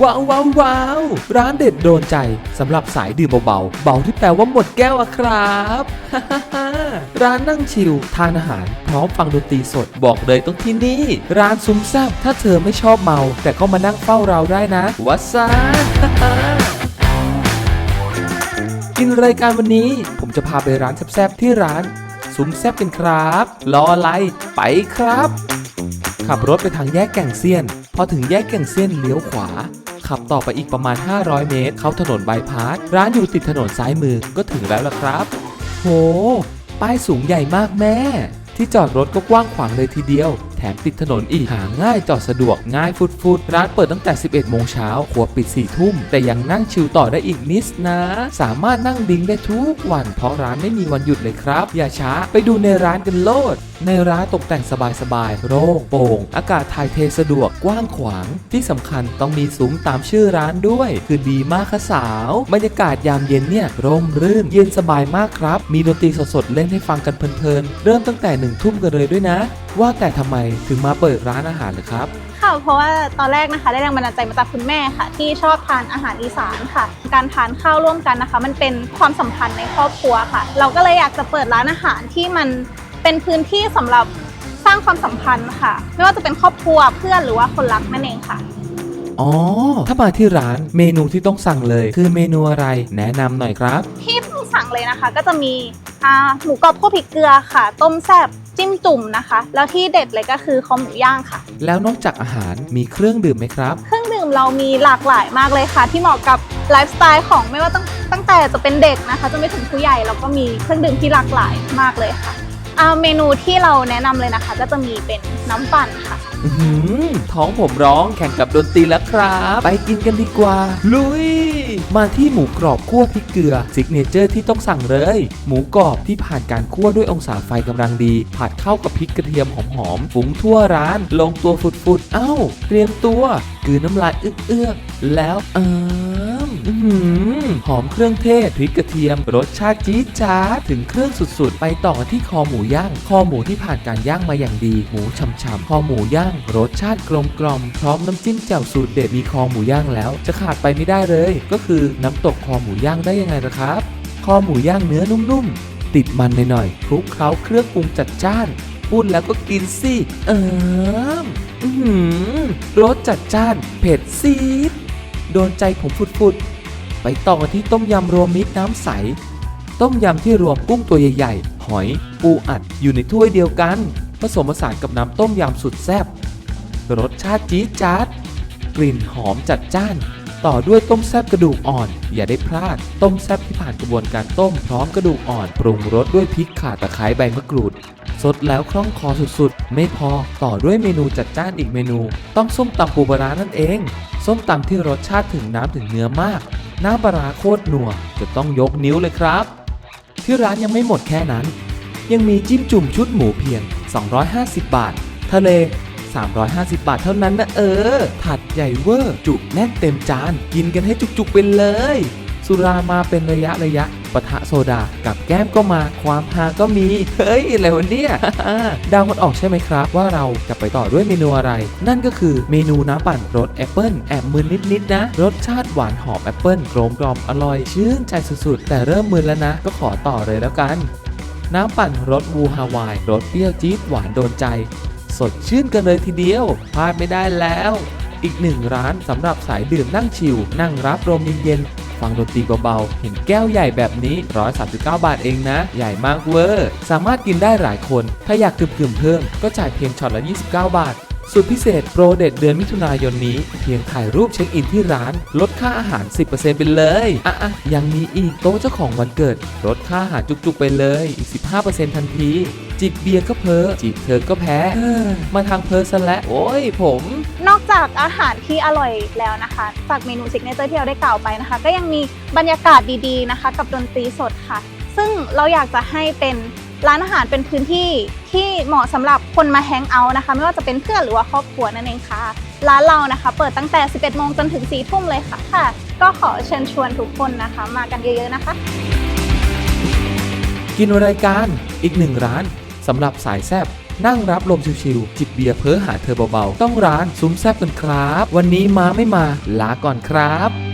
ว้าวว้าววาวร้านเด็ดโดนใจสำหรับสายดื่มเบาๆ เบาที่แปลว่าหมดแก้วอะครับร้านนั่งชิลทานอาหาร พร้อมฟังดนตรีสดบอกเลยต้องที่นี่ ร้านซุ้มแซบถ้าเธอไม่ชอบเมา แต่ก็มานั่งเฝ้าเราได้นะวัสซากินรายการวันนี้ ผมจะพาไปร้านแซบๆที่ร้านซุ้มแซบกันครับรออะไรไปครับ ขับรถไปทางแยกแก่งเซียน พอถึงแยกแก่งเซียนเลี้ยวขวา ขับต่อไปอีกประมาณ 500 เมตร เข้าถนนบายพาสร้านอยู่ติดถนนซ้ายมือก็ถึงแล้วล่ะครับ โห ป้ายสูงใหญ่มากแม่ ที่จอดรถก็กว้างขวางเลยทีเดียว ถมติดถนนอีก หาง่ายจอดสะดวกง่ายฟุดๆร้านเปิดตั้งแต่ 11 โมงเช้าครัวปิด 4 ทุ่ม แต่ยังนั่งชิลต่อได้อีกนิดนะ สามารถนั่งดิ้งได้ทุกวัน เพราะร้านไม่มีวันหยุดเลยครับ อย่าช้าไปดูในร้านกันโลด ในร้านตกแต่งสบายๆโล่งโปร่งอากาศถ่ายเทสะดวกกว้างขวาง ที่สำคัญต้องมีซุ้มตามชื่อร้านด้วย คือดีมากค่ะสาวบรรยากาศยามเย็นเนี่ยร่มรื่นเย็นสบายมากครับ มีดนตรีสดๆเล่นให้ฟังกันเพลินๆเริ่มตั้งแต่หนึ่งทุ่มกันเลยด้วยนะว่าแต่ทำไมถึงมาเปิดร้านอาหารเหรอครับ ค่ะ เพราะว่าตอนแรกนะคะได้แรงบันดาลใจมาจากคุณแม่ค่ะ ที่ชอบทานอาหารอีสานค่ะ การทานข้าวร่วมกันนะคะ มันเป็นความสัมพันธ์ในครอบครัวค่ะ เราก็เลยอยากจะเปิดร้านอาหารที่มันเป็นพื้นที่สำหรับสร้างความสัมพันธ์ค่ะ ไม่ว่าจะเป็นครอบครัวเพื่อนหรือว่าคนรักนั่นเองค่ะอ๋อ ถ้ามาที่ร้านเมนูที่ต้องสั่งเลย คือเมนูอะไรแนะนำหน่อยครับ ที่เพิ่งสั่งเลยนะคะ ก็จะมี อ่าหมูกรอบคั่วพริกเกลือค่ะ ต้มแซ่บจิ้มจุ่มนะคะ แล้วที่เด็ดเลยก็คือคอหมูย่างค่ะ แล้วนอกจากอาหารมีเครื่องดื่มไหมครับ เครื่องดื่มเรามีหลากหลายมากเลยค่ะ ที่เหมาะกับไลฟ์สไตล์ของไม่ว่าตั้งตั้งแต่จะเป็นเด็กนะคะจนไปถึงผู้ใหญ่เราก็มีเครื่องดื่มที่หลากหลายมากเลยค่ะ อ่าเมนูที่เราแนะนำเลยนะคะ ก็จะมีเป็นน้ำปั่นค่ะ อื้อหือท้องผมร้องแข่งกับดนตรีแล้วครับ ไปกินกันดีกว่า ลุย มาที่หมูกรอบคั่วพริกเกลือซิกเนเจอร์ที่ต้องสั่งเลย หมูกรอบที่ผ่านการคั่วด้วยองศาไฟกำลังดี ผัดเข้ากับพริกกระเทียมหอมๆฟุ้งทั่วร้าน ลงตัวฟุดๆเอ้า เตรียมตัวกลืนน้ำลายเอื้อกๆแล้วเอิม อื้อหือหอมเครื่องเทศพริกกระเทียม รสชาติจี๊ดจ๊าดถึงเครื่องสุดๆ ไปต่อกันที่คอหมูย่าง คอหมูที่ผ่านการย่างมาอย่างดี หมูฉ่ำๆ คอหมูย่าง รสชาติกลมกล่อมพร้อมน้ำจิ้มแจ่วสูตรเด็ดมีคอหมูย่างแล้ว จะขาดไปไม่ได้เลย ก็คือน้ำตกคอหมูย่างได้ยังไงล่ะครับ คอหมูย่างเนื้อนุ่มๆ ติดมันหน่อยๆคลุกเคล้าเครื่องปรุงจัดจ้านพูดแล้วก็กินสิ เอิมอื้อหือรสจัดจ้าน เผ็ดซีด โดนใจผมฟุดๆ ไปต่อกันที่ต้มยำรวมมิตรน้ำใส ต้มยำที่รวมกุ้งตัวใหญ่ๆ หอย ปูอัดอยู่ในถ้วยเดียวกัน ผสมผสานกับน้ำต้มยำสุดแซ่บรสชาติจี๊ดจ๊าด กลิ่นหอมจัดจ้าน ต่อด้วยต้มแซ่บกระดูกอ่อน อย่าได้พลาด ต้มแซ่บที่ผ่านกระบวนการต้มพร้อมกระดูกอ่อน ปรุงรสด้วยพริกข่าตะไคร้ใบมะกรูด สดแล้วคล่องคอสุดๆ ไม่พอต่อด้วยเมนูจัดจ้านอีกเมนู ต้องส้มตำปูปลานั่นเอง ส้มตำที่รสชาติถึงน้ำถึงเนื้อมาก น้ำปลาร้าโคตรนัว จะต้องยกนิ้วเลยครับ ที่ร้านยังไม่หมดแค่นั้น ยังมีจิ้มจุ่มชุดหมูเพียง 250 บาท ทะเล 350 บาทเท่านั้นนะเออ ผัดใหญ่เวอร์ จุแน่นเต็มจาน กินกันให้จุกๆไปเลย สุรามาเป็นระยะระยะ ปะทะโซดา กับแก้มก็มาความฮาก็มี เฮ้ยอะไรวะเนี่ยดาวกันออกใช่ไหมครับ ว่าเราจะไปต่อด้วยเมนูอะไร นั่นก็คือเมนูน้ำปั่นรสแอปเปิลแอบมึนนิดๆนะ รสชาติหวานหอมแอปเปิลกลมกล่อมอร่อยชื่นใจสุดๆ แต่เริ่มมึนแล้วนะ ก็ขอต่อเลยแล้วกัน น้ำปั่นรสวูฮาวายรสเปรี้ยวจี๊ดหวานโดนใจ สดชื่นกันเลยทีเดียวพลาดไม่ได้แล้ว อีกหนึ่งร้านสำหรับสายดื่มนั่งชิลนั่งรับลมเย็นๆ ฟังดนตรีเบาๆ เห็นแก้วใหญ่แบบนี้ 139 บาทเองนะ ใหญ่มากเวอร์ สามารถกินได้หลายคน ถ้าอยากดื่มๆเพิ่ม ก็จ่ายเพียงช็อตละ 29 บาทสุดพิเศษโปรเด็ดเดือนมิถุนายนนี้ เพียงถ่ายรูปเช็คอินที่ร้าน ลดค่าอาหาร 10%ไปเลย อะอะยังมีอีกโต๊ะเจ้าของวันเกิด ลดค่าอาหารจุกๆไปเลย อีก 15%ทันที จิบเบียร์ก็เพอจีบเธอก็แพ้ มาทางเพ้อซะและ้วโอ้ยผม นอก จากอาหารที่อร่อยแล้วนะคะ จากเมนูซิกเนเจอร์ที่เราได้กล่าวไปนะคะ ก็ยังมีบรรยากาศดีๆนะคะ กับดนตรีสดค่ะ ซึ่งเราอยากจะให้เป็นร้านอาหารเป็นพื้นที่ที่เหมาะสำหรับคนมาแฮงเอาท์นะคะ ไม่ว่าจะเป็นเพื่อนหรือว่าครอบครัวนั่นเองค่ะ ร้านเรานะคะ เปิดตั้งแต่ 11 โมงจนถึง 4 ทุ่มเลยค่ะค่ะ ก็ขอเชิญชวนทุกคนนะคะ มากันเยอะๆนะคะ กินรายการอีกหนึ่งร้านสำหรับสายแซบ นั่งรับลมชิวๆจิบเบียร์เพ้อหาเธอเบาๆ ต้องร้านซุ้มแซบกันครับ วันนี้มาไม่มาลาก่อนครับ